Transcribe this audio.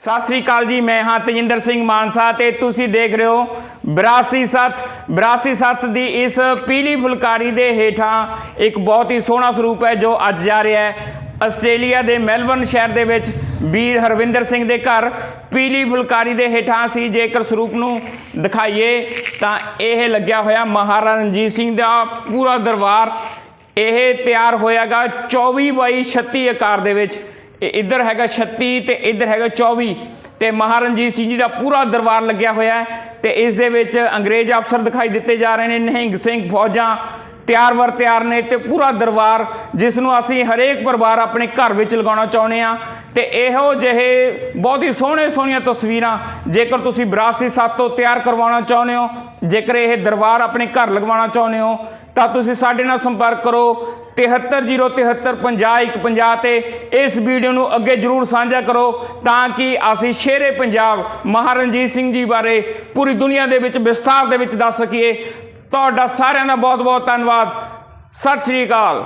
ਸਤਿ ਸ੍ਰੀ ਅਕਾਲ ਜੀ, ਮੈਂ ਹਾਂ ਤੇਜਿੰਦਰ ਸਿੰਘ ਮਾਨਸਾ ਤੇ ਤੁਸੀਂ ਦੇਖ ਰਹੇ ਹੋ ਵਿਰਾਸਤੀ ਸੱਤ ਵਿਰਾਸਤੀ ਸੱਤ ਦੀ ਇਸ ਪੀਲੀ ਫੁਲਕਾਰੀ ਦੇ ਹੇਠਾਂ ਇੱਕ ਬਹੁਤ ਹੀ ਸੋਹਣਾ ਸਰੂਪ ਹੈ ਜੋ ਅੱਜ ਜਾ ਰਿਹਾ ਹੈ। ਆਸਟ੍ਰੇਲੀਆ ਦੇ ਮੈਲਬਰਨ ਸ਼ਹਿਰ ਦੇ ਵਿੱਚ ਵੀਰ ਹਰਵਿੰਦਰ ਸਿੰਘ ਦੇ ਘਰ ਪੀਲੀ ਫੁਲਕਾਰੀ ਦੇ ਹੇਠਾਂ ਸੀ ਜੇਕਰ ਸਰੂਪ ਨੂੰ ਦਿਖਾਈਏ ਤਾਂ ਇਹ ਲੱਗਿਆ ਹੋਇਆ ਮਹਾਰਾਜਾ ਰਣਜੀਤ ਸਿੰਘ ਦਾ ਪੂਰਾ ਦਰਬਾਰ। ਇਹ ਤਿਆਰ ਹੋਇਆਗਾ 24 ਬਾਈ 36 ਆਕਾਰ ਦੇ ਵਿੱਚ। ਇੱਧਰ ਹੈਗਾ 36 ਤੇ ਇੱਧਰ ਹੈਗਾ 24 ਤੇ ਮਹਾਰਣਜੀਤ ਸਿੰਘ ਜੀ ਦਾ ਪੂਰਾ ਦਰਬਾਰ ਲੱਗਿਆ ਹੋਇਆ ਹੈ ਤੇ ਇਸ ਦੇ ਵਿੱਚ ਅੰਗਰੇਜ਼ ਅਫਸਰ ਦਿਖਾਈ ਦਿੱਤੇ ਜਾ ਰਹੇ ਨੇ, ਨਿਹੰਗ ਸਿੰਘ ਫੌਜਾਂ ਤਿਆਰ ਵਰ ਤਿਆਰ ਨੇ ਤੇ ਪੂਰਾ ਦਰਬਾਰ ਜਿਸ ਨੂੰ ਅਸੀਂ ਹਰੇਕ ਪਰਿਵਾਰ ਆਪਣੇ ਘਰ ਵਿੱਚ ਲਗਾਉਣਾ ਚਾਹੁੰਦੇ ਆ ਤੇ ਇਹੋ ਜਿਹੇ ਬਹੁਤ ਹੀ ਸੋਹਣੇ ਸੋਹਣੀਆਂ ਤਸਵੀਰਾਂ ਜੇਕਰ ਤੁਸੀਂ ਵਿਰਾਸਤੀ ਸਾਥ ਤੋਂ ਤਿਆਰ ਕਰਵਾਉਣਾ ਚਾਹੁੰਦੇ ਹੋ, ਜੇਕਰ ਇਹ ਦਰਬਾਰ ਆਪਣੇ ਘਰ ਲਗਵਾਉਣਾ ਚਾਹੁੰਦੇ ਹੋ ਤਾਂ ਤੁਸੀਂ ਸਾਡੇ ਨਾਲ ਸੰਪਰਕ ਕਰੋ 7303750150 ਤੇ ਇਸ ਵੀਡੀਓ ਨੂੰ ਅੱਗੇ ਜਰੂਰ ਸਾਂਝਾ ਕਰੋ ਤਾਂ ਕਿ ਅਸੀਂ ਸ਼ੇਰੇ ਪੰਜਾਬ ਮਹਾਰਣਜੀਤ ਸਿੰਘ ਜੀ ਬਾਰੇ ਪੂਰੀ ਦੁਨੀਆ ਦੇ ਵਿੱਚ ਵਿਸਥਾਰ ਦੇ ਵਿੱਚ ਦੱਸ ਸਕੀਏ। ਤੁਹਾਡਾ ਸਾਰਿਆਂ ਦਾ ਬਹੁਤ ਬਹੁਤ ਧੰਨਵਾਦ। ਸਤਿ ਸ਼੍ਰੀ ਅਕਾਲ।